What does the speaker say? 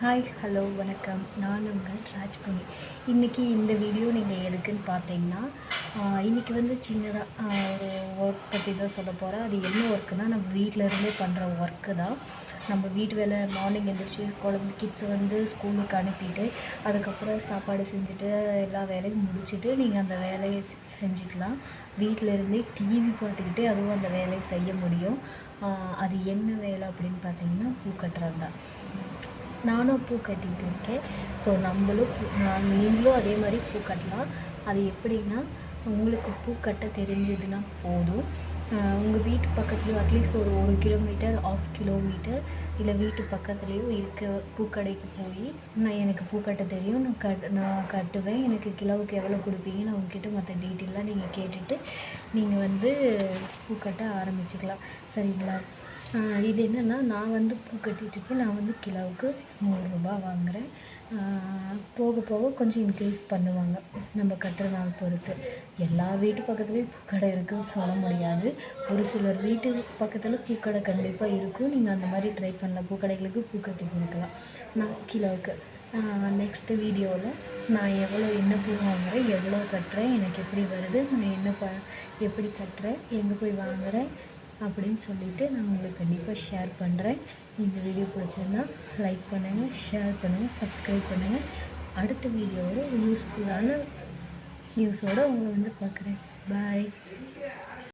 Hi hello வணக்கம். நான் உங்கள் ராஜ்புனி. இன்றைக்கி இந்த வீடியோ நீங்கள் எதுக்குன்னு பார்த்தீங்கன்னா இன்றைக்கி வந்து சின்னதாக ஒரு ஒர்க் பற்றி தான் சொல்ல போகிறேன் அது என்ன ஒர்க்குனால் நம்ம வீட்டில் இருந்தே பண்ணுற ஒர்க்கு தான். நம்ம வீட்டு வேலை மார்னிங் எழுந்திரிச்சி குழந்தை கிட்ஸை வந்து ஸ்கூலுக்கு அனுப்பிட்டு அதுக்கப்புறம் சாப்பாடு செஞ்சுட்டு எல்லா வேலையும் முடிச்சுட்டு நீங்கள் அந்த வேலையை செஞ்சுக்கலாம். வீட்டில் இருந்தே டிவி பார்த்துக்கிட்டே அதுவும் அந்த வேலையை செய்ய முடியும். அது என்ன வேலை அப்படின்னு பார்த்தீங்கன்னா பூ கட்டுறது தான். நானும் பூ கட்டிகிட்டு இருக்கேன். ஸோ நம்மளும் பூ நான் நீங்களும் அதே மாதிரி பூ கட்டலாம். அது எப்படின்னா உங்களுக்கு பூ கட்ட தெரிஞ்சதுன்னா போதும். உங்கள் வீட்டு பக்கத்துலேயோ அட்லீஸ்ட் ஒரு ஒரு கிலோமீட்டர் ஆஃப் கிலோமீட்டர் இல்லை வீட்டு பக்கத்துலேயும் இருக்க பூக்கடைக்கு போய் நான் எனக்கு பூ கட்ட தெரியும். நான் கட் நான் கட்டுவேன். எனக்கு கிலோவுக்கு எவ்வளோ கொடுப்பீங்க நான் உங்ககிட்ட மற்ற டீட்டெயிலாக நீங்கள் கேட்டுட்டு நீங்கள் வந்து பூ கட்ட ஆரம்பிச்சுக்கலாம். சரிங்களா? இது என்னென்னா நான் வந்து பூ கட்டிகிட்ருக்கேன் நான் வந்து கிலோவுக்கு நூறுரூபா வாங்குகிறேன் போக போக கொஞ்சம் இன்க்ரீஸ் பண்ணுவாங்க. நம்ம கட்டுற நாள் பொறுத்து. எல்லா வீட்டு பக்கத்துலேயும் பூக்கடை இருக்குதுன்னு சொல்ல முடியாது. ஒரு சிலர் வீட்டு பக்கத்தில் பூக்கடை கண்டிப்பாக இருக்கும். நீங்கள் அந்த மாதிரி ட்ரை பண்ணலாம் பூக்கடைகளுக்கு பூ கட்டி கொடுக்கலாம். நான் கிலோவுக்கு. நெக்ஸ்ட்டு வீடியோவில் நான் எவ்வளோ என்ன பூ வாங்குகிறேன் எவ்வளோ கட்டுறேன் எனக்கு எப்படி வருது நான் என்ன ப எப்படி கட்டுறேன் எங்கே போய் வாங்குகிறேன் அப்படின்னு சொல்லிவிட்டு நான் உங்களுக்கு கண்டிப்பாக ஷேர் பண்ணுறேன் இந்த வீடியோ பிடிச்சிருந்தா லைக் பண்ணுங்கள் ஷேர் பண்ணுங்கள் சப்ஸ்கிரைப் பண்ணுங்கள் அடுத்த வீடியோவோட யூஸ்ஃபுல்லான நியூஸோடு உங்களை வந்து பார்க்குறேன். பாய்